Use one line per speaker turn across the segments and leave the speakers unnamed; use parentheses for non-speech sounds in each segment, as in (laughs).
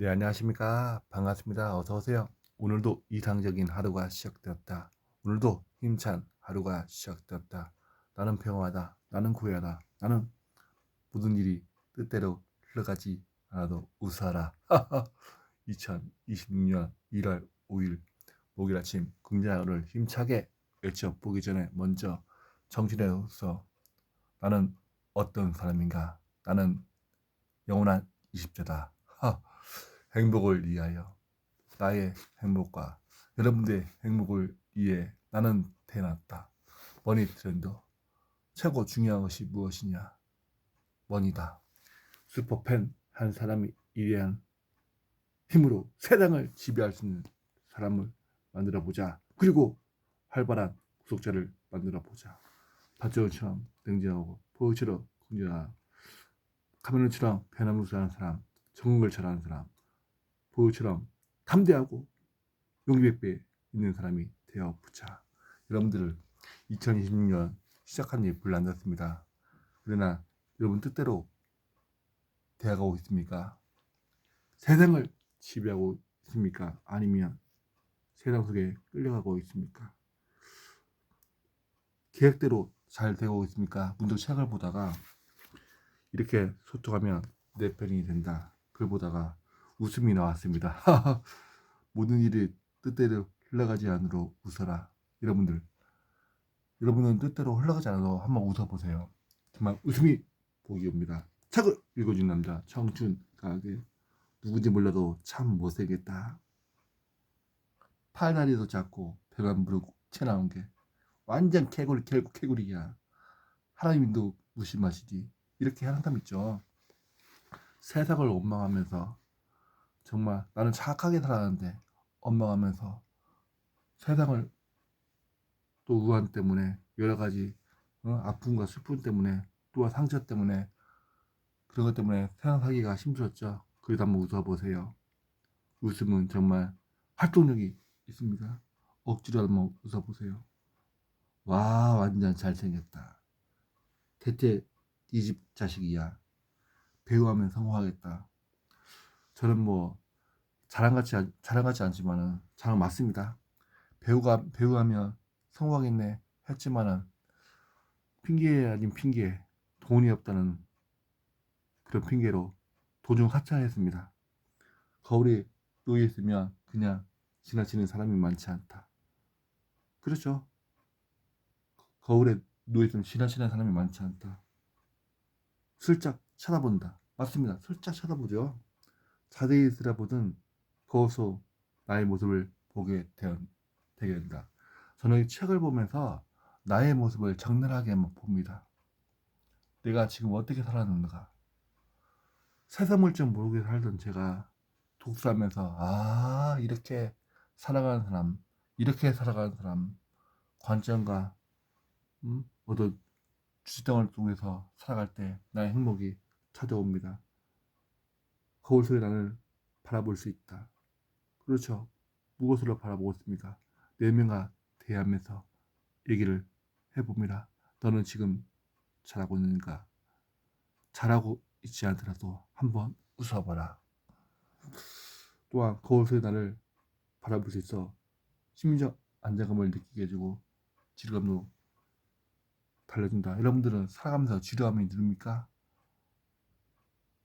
네, 안녕하십니까. 반갑습니다. 어서오세요. 오늘도 이상적인 하루가 시작되었다. 오늘도 힘찬 하루가 시작되었다. 나는 평화하다. 나는 고요하다. 나는 모든 일이 뜻대로 흘러가지 않아도 웃어라. 2026년 1월 5일 목요일 아침 긍정을 힘차게 외쳐보기 전에 먼저 정신에서 나는 어떤 사람인가? 나는 영원한 20대다. (laughs) 행복을 위하여 나의 행복과 여러분들의 행복을 위해 나는 태어났다. 머니 트렌드 최고 중요한 것이 무엇이냐? 머니다. 슈퍼팬 한 사람이 이해한 힘으로 세상을 지배할 수 있는 사람을 만들어 보자. 그리고 활발한 구독자를 만들어 보자. 밧줄처럼 냉정하고 포유처럼 긍정한 카메론처럼 변화무쌍한 사람, 정국을 잘하는 사람, 보유처럼 담대하고 용기 백배 있는 사람이 되어 보자. 여러분들을 2026년 시작한 지 별로 안 됐습니다. 그러나 여러분 뜻대로 대화가고 있습니까? 세상을 지배하고 있습니까? 아니면 세상 속에 끌려가고 있습니까? 계획대로 잘 되고 있습니까? 문득 책을 보다가 이렇게 소통하면 내 편이 된다. 글 보다가 웃음이 나왔습니다. (laughs) 모든 일이 뜻대로 흘러가지 않으로 웃어라. 여러분들, 여러분은 뜻대로 흘러가지 않아도 한번 웃어보세요. 정말 웃음이 복이 옵니다. 책을 읽어준 남자 청춘 가게 누군지 몰라도 참 못생겼다. 팔다리도 작고 배만 부르고 튀어나온 게 완전 개구리 개구 개구리야. 하나님도 무심하시지. 이렇게 하는 사람 있죠. 세상을 원망하면서 정말 나는 착하게 살았는데 원망하면서 세상을 또 우한 때문에 여러 가지 어? 아픔과 슬픔 때문에 또 상처 때문에 그런 것 때문에 세상 살기가 힘들었죠. 그래도 한번 웃어보세요. 웃음은 정말 활동력이 있습니다. 억지로 한번 웃어보세요. 와 완전 잘생겼다. 대체 이집 자식이야. 배우하면 성공하겠다. 저는 뭐 자랑 같지 않- 자랑 같지 않지만은 자랑 맞습니다. 배우가 배우하면 성공하겠네 했지만은 핑계 아닌 핑계 돈이 없다는 그런 핑계로 도중 하차했습니다. 거울에 놓여 있으면 그냥 지나치는 사람이 많지 않다. 그렇죠. 거울에 누워 있으면 지나치는 사람이 많지 않다. 슬쩍 쳐다본다. 맞습니다. 슬쩍 쳐다보죠. 자세히 들여다보든 거기서 나의 모습을 보게 되, 되게 된다. 저는 이 책을 보면서 나의 모습을 적나라하게 봅니다. 내가 지금 어떻게 살았는가. 세상을 좀 모르게 살던 제가 독서하면서 아 이렇게 살아가는 사람, 이렇게 살아가는 사람 관점과 음, 어떤 주시장을 통해서 살아갈 때 나의 행복이 찾아옵니다. 거울 속에 나를 바라볼 수 있다. 그렇죠. 무엇으로 바라보고 있습니까? 내면과 대하면서 얘기를 해봅니다. 너는 지금 잘하고 있는가? 잘하고 있지 않더라도 한번 웃어봐라. 또한 거울 속에 나를 바라볼 수 있어 심리적 안정감을 느끼게 해주고 지루감도 달래준다. 여러분들은 살아가면서 지루함이 들습니까?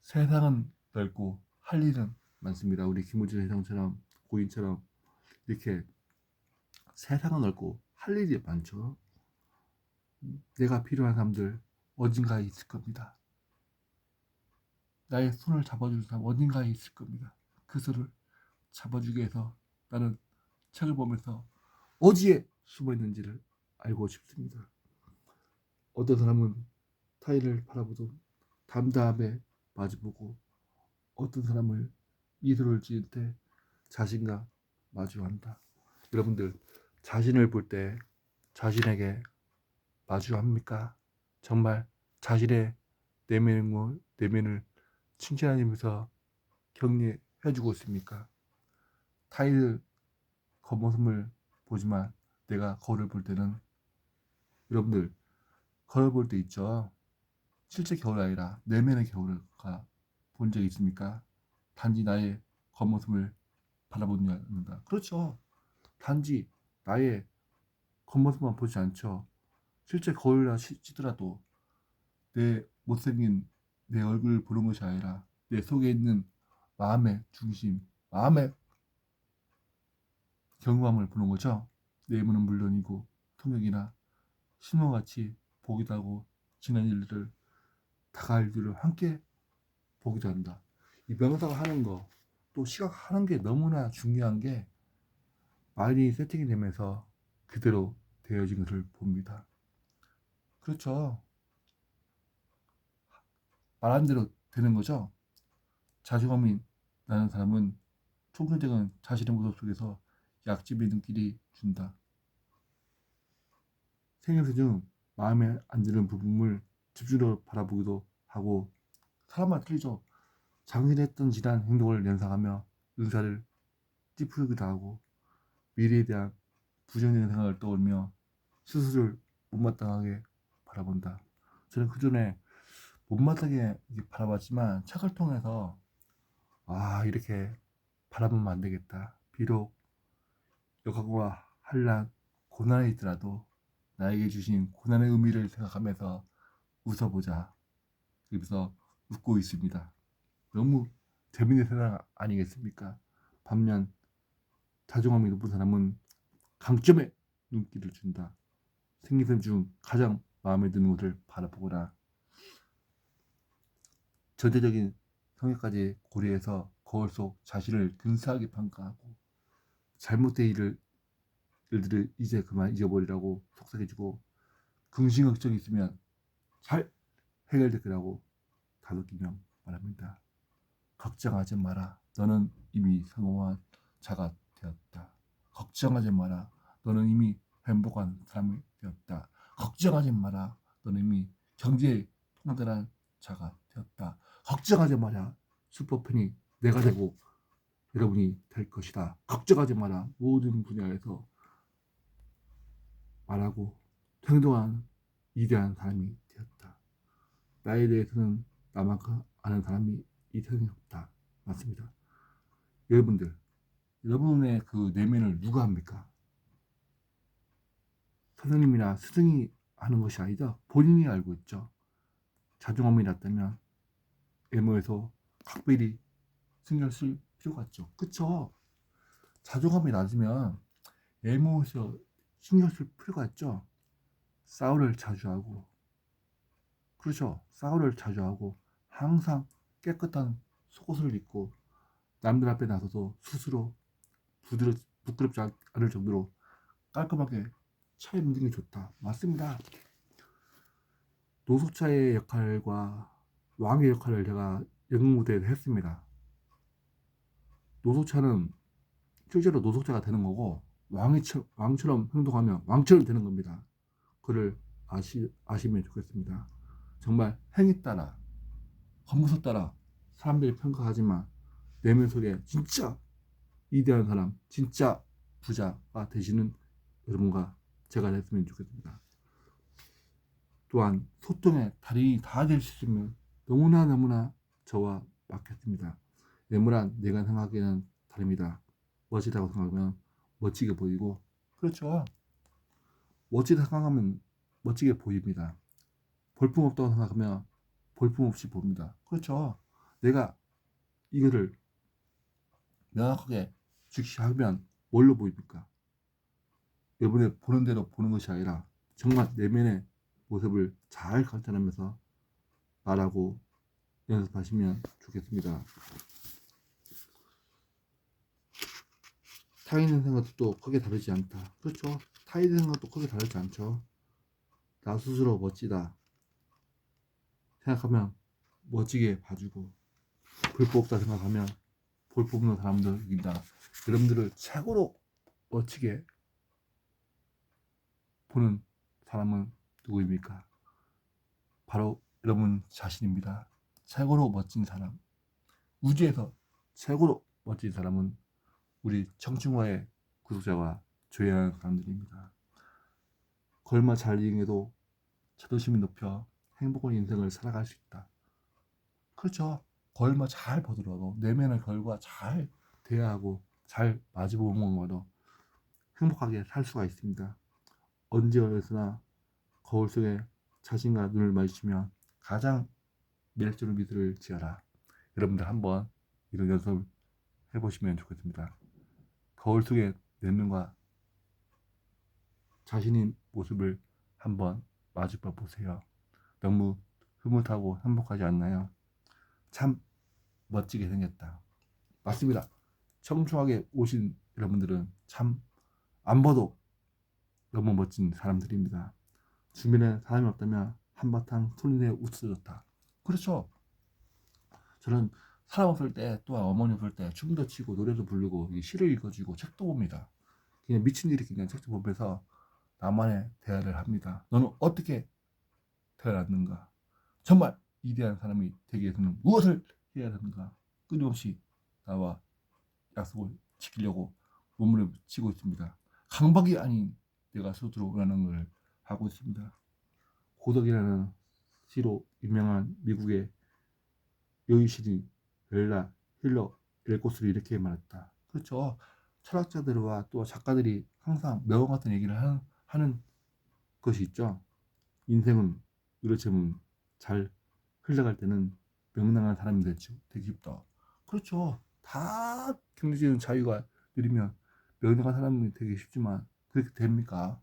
세상은 넓고 할 일은 많습니다. 우리 김우진 회장처럼 고인처럼 이렇게 세상은 넓고 할 일이 많죠. 내가 필요한 사람들 어딘가에 있을 겁니다. 나의 손을 잡아줄 사람 어딘가에 있을 겁니다. 그 손을 잡아주기 위해서 나는 책을 보면서 어디에 숨어 있는지를 알고 싶습니다. 어떤 사람은 타인을 바라보도 담담하게 마주보고 어떤 사람을 미소를 지을 때 자신과 마주한다. 여러분들 자신을 볼 때 자신에게 마주합니까? 정말 자신의 내면을, 내면을 칭찬하면서 격려해주고 있습니까? 타인을 겉모습을 보지만 내가 거울을 볼 때는 여러분들 거울 볼 때 있죠. 실제 겨울이 아니라 내면의 겨울을 본 적이 있습니까? 단지 나의 겉모습을 바라보는다. 그렇죠. 단지 나의 겉모습만 보지 않죠. 실제 거울이라 치더라도 내 못생긴 내 얼굴을 보는 것이 아니라 내 속에 있는 마음의 중심, 마음의 경감을 보는 거죠. 내면은 물론이고 통역이나 신호같이 보기도 하고 지난 일들을 다가올 일들을 함께 보기도 한다. 이 명사가 하는 거, 또 시각하는 게 너무나 중요한 게 말이 세팅이 되면서 그대로 되어진 것을 봅니다. 그렇죠. 말한 대로 되는 거죠. 자존감이 나는 사람은 총선적은 자신의 모습 속에서 약집의 눈길이 준다. 생에서 중 마음에 안 드는 부분을 집중적으로 바라보기도 하고 사람마다 틀리죠. 장신했던 지난 행동을 연상하며 은사를 찌푸리기도 하고 미래에 대한 부정적인 생각을 떠올며 스스로를 못마땅하게 바라본다. 저는 그 전에 못마땅하게 바라봤지만 책을 통해서 아 이렇게 바라보면 안 되겠다. 비록 역학과 한란 고난이 있더라도 나에게 주신 고난의 의미를 생각하면서 웃어보자. 그래서 웃고 있습니다. 너무 재밌는 세상 아니겠습니까? 반면 자존감이 높은 사람은 강점에 눈길을 준다. 생기선 중 가장 마음에 드는 것을 바라보거나 전체적인 성격까지 고려해서 거울 속 자신을 근사하게 평가하고 잘못된 일을 일들을 이제 그만 잊어버리라고 속삭여주고 긍심걱정이 있으면 잘 해결될 거라고 다독이며 말합니다. 걱정하지 마라. 너는 이미 성공한 자가 되었다. 걱정하지 마라. 너는 이미 행복한 사람이 되었다. 걱정하지 마라. 너는 이미 경제에 통달한 자가 되었다. 걱정하지 마라. 슈퍼팬이 내가 되고 여러분이 될 것이다. 걱정하지 마라. 모든 분야에서 말하고 행동한 위대한 사람이 되었다. 나에 대해서는 나만큼 아는 사람이 이 세상에 없다. 맞습니다. 여러분들, 여러분의 그 내면을 누가 합니까? 선생님이나 스승이 하는 것이 아니다. 본인이 알고 있죠. 자존감이 낮다면 외모에서 각별히 신경 쓸 필요가 있죠. 그쵸? 자존감이 낮으면 외모에서 신경 쓸 필요가 있죠. 싸우를 자주 하고, 그렇죠. 싸우를 자주 하고, 항상 깨끗한 속옷을 입고, 남들 앞에 나서서 스스로 부드러, 부끄럽지 않을 정도로 깔끔하게 차 입는 게 좋다. 맞습니다. 노숙자의 역할과 왕의 역할을 제가 연극 무대에서 했습니다. 노숙자는 실제로 노숙자가 되는 거고 왕이 왕처럼 행동하면 왕처럼 되는 겁니다. 그를 아시, 아시면 좋겠습니다. 정말 행위 따라 겉모습 따라 사람들이 평가하지만 내면 속에 진짜 위대한 사람, 진짜 부자가 되시는 여러분과 제가 됐으면 좋겠습니다. 또한 소통의 달인이 다 될 수 있으면 너무나 너무나 저와 맞겠습니다. 외모란 내가 생각하기에는 다릅니다. 멋지다고 생각하면 멋지게 보이고 그렇죠. 멋지다 생각하면 멋지게 보입니다. 볼품 없다고 생각하면 볼품 없이 보입니다. 그렇죠. 내가 이거를 명확하게 즉시하면 뭘로 보입니까? 여러분의 보는 대로 보는 것이 아니라 정말 내면의 모습을 잘 관찰하면서 말하고 연습하시면 좋겠습니다. 타인의 생각도 크게 다르지 않다. 그렇죠. 타인의 생각도 크게 다르지 않죠. 나 스스로 멋지다. 생각하면 멋지게 봐주고 볼법 없다 생각하면 볼법 없는 사람들 이긴다. 여러분들을 최고로 멋지게 보는 사람은 누구입니까? 바로 여러분 자신입니다. 최고로 멋진 사람. 우주에서 최고로 멋진 사람은 우리 청춘과의 구독자와 조회하는 사람들입니다. 걸마 잘 이행해도 자존심이 높여 행복한 인생을 살아갈 수 있다. 그렇죠. 걸마 잘 보더라도 내면의 결과 잘 대화하고 잘 마주보는 것으로 행복하게 살 수가 있습니다. 언제 어디서나 거울 속에 자신과 눈을 마주치면 가장 매력적인 미소를 지어라. 여러분들 한번 이런 연습 해보시면 좋겠습니다. 거울 속에 내 눈과 자신의 모습을 한번 마주봐 보세요. 너무 흐뭇하고 행복하지 않나요? 참 멋지게 생겼다. 맞습니다. 청초하게 오신 여러분들은 참 안 봐도 너무 멋진 사람들입니다. 주변에 사람이 없다면 한바탕 소리내 웃어줬다. 그렇죠. 저는 사람 없을 때 또한 어머니 없을 때 춤도 추고 노래도 부르고 이 시를 읽어주고 책도 봅니다. 그냥 미친 일이 그냥 책도 보면서 나만의 대화를 합니다. 너는 어떻게 태어났는가? 정말 위대한 사람이 되기 위해서는 무엇을 해야 하는가? 끊임없이 나와 약속을 지키려고 몸을 치고 있습니다. 강박이 아닌 내가 스스로 원하는 걸 하고 있습니다. 고덕이라는 시로 유명한 미국의 여유시인 벨라 힐러 엘코스를 이렇게 말했다. 그렇죠. 철학자들과 또 작가들이 항상 명언 같은 얘기를 하는, 하는 것이 있죠. 인생은 이렇지만 잘 흘러갈 때는 명랑한 사람이 되지, 되기 쉽다. 그렇죠. 다 경제적인 자유가 느리면 명랑한 사람이 되기 쉽지만 그렇게 됩니까?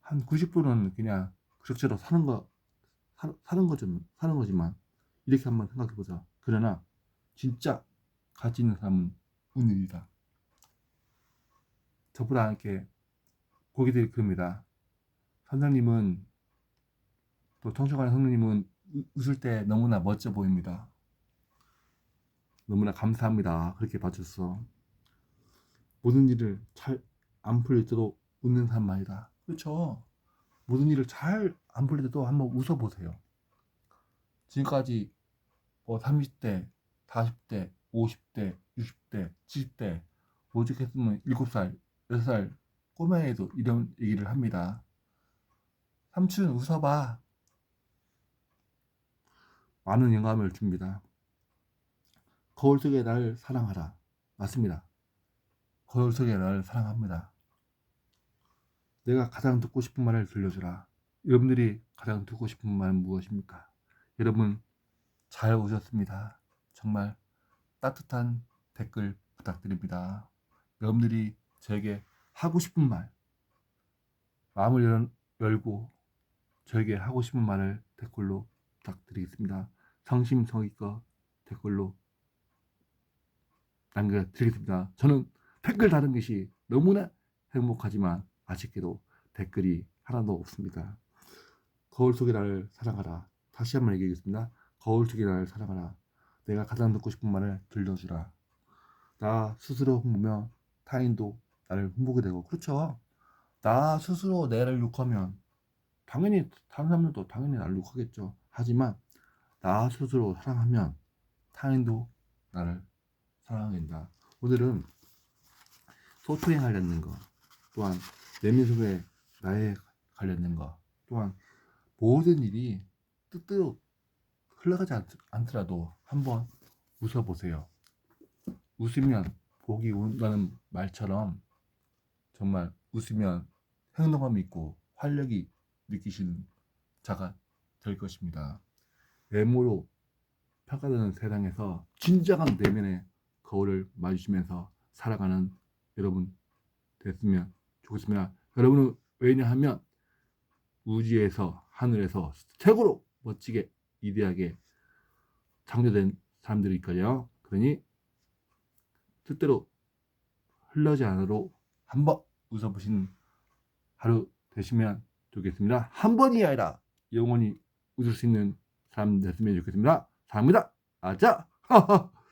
한 90%는 그냥 그럭저럭 사는 거 사, 사는 거죠 사는 거지만 이렇게 한번 생각해 보자. 그러나 진짜 가치 있는 사람은 운일이다. 저보다 이렇게 고기들이 그럽니다. 선생님은 또 청소관 선생님은 우- 웃을 때 너무나 멋져 보입니다. 너무나 감사합니다. 그렇게 봐줬어. 모든 일을 잘 안 풀릴 때도 웃는 사람만이다. 그렇죠. 모든 일을 잘 안 풀릴 때도 한번 웃어보세요. 지금까지 뭐 30대, 40대, 50대, 60대, 70대 오직 했으면 7살, 6살 꼬마애도 이런 얘기를 합니다. 삼촌 웃어봐. 많은 영감을 줍니다. 거울 속에 날 사랑하라. 맞습니다. 거울 속에 날 사랑합니다. 내가 가장 듣고 싶은 말을 들려주라. 여러분들이 가장 듣고 싶은 말은 무엇입니까? 여러분 잘 오셨습니다. 정말 따뜻한 댓글 부탁드립니다. 여러분들이 저에게 하고 싶은 말, 마음을 열, 열고 저에게 하고 싶은 말을 댓글로 부탁드리겠습니다. 성심성의껏 댓글로 남겨드리겠습니다. 저는 댓글 다는 것이 너무나 행복하지만 아쉽게도 댓글이 하나도 없습니다. 거울 속에 나를 사랑하라. 다시 한번 얘기하겠습니다. 거울 속에 나를 사랑하라. 내가 가장 듣고 싶은 말을 들려주라. 나 스스로 흥보며 타인도 나를 흥보게 되고 그렇죠. 나 스스로 내를 욕하면 당연히 다른 사람들도 당연히 나를 욕하겠죠. 하지만 나 스스로 사랑하면 타인도 나를 사랑하게 된다. 오늘은 소통에 관련된 거 또한 내면 속에 나에 관련된 거 또한 모든 일이 뜻대로 흘러가지 않, 않더라도 한번 웃어보세요. 웃으면 복이 온다는 말처럼 정말 웃으면 행동감이 있고 활력이 느끼시는 자가 될 것입니다. 외모로 평가되는 세상에서 진정한 내면의 거울을 마주치면서 살아가는 여러분 됐으면 좋겠습니다. 여러분은 왜냐하면 우주에서 하늘에서 최고로 멋지게 위대하게 창조된 사람들이니까요. 그러니 뜻대로 흘러지 않으로 한번 웃어보시는 하루 되시면 좋겠습니다. 한 번이 아니라 영원히 웃을 수 있는 사람 됐으면 좋겠습니다. 사랑합니다. 아자! (laughs)